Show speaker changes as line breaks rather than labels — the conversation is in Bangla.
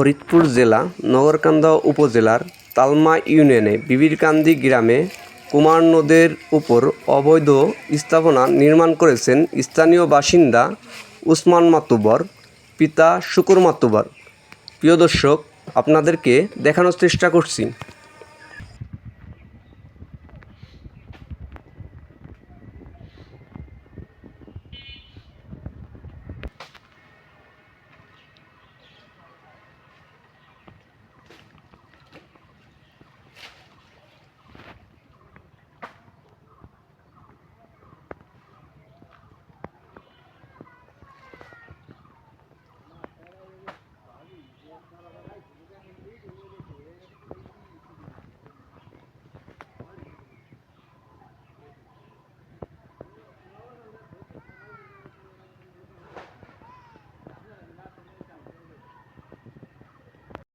ফরিদপুর জেলা, নগরকান্দা উপজেলার তালমা ইউনিয়নে বিবিরকান্দি গ্রামে কুমার নদের উপর অবৈধ স্থাপনা নির্মাণ করেছেন স্থানীয় বাসিন্দা উসমান মাতুবর, পিতা শুকুর মাতুবর। প্রিয় দর্শক, আপনাদেরকে দেখানোর চেষ্টা করছি।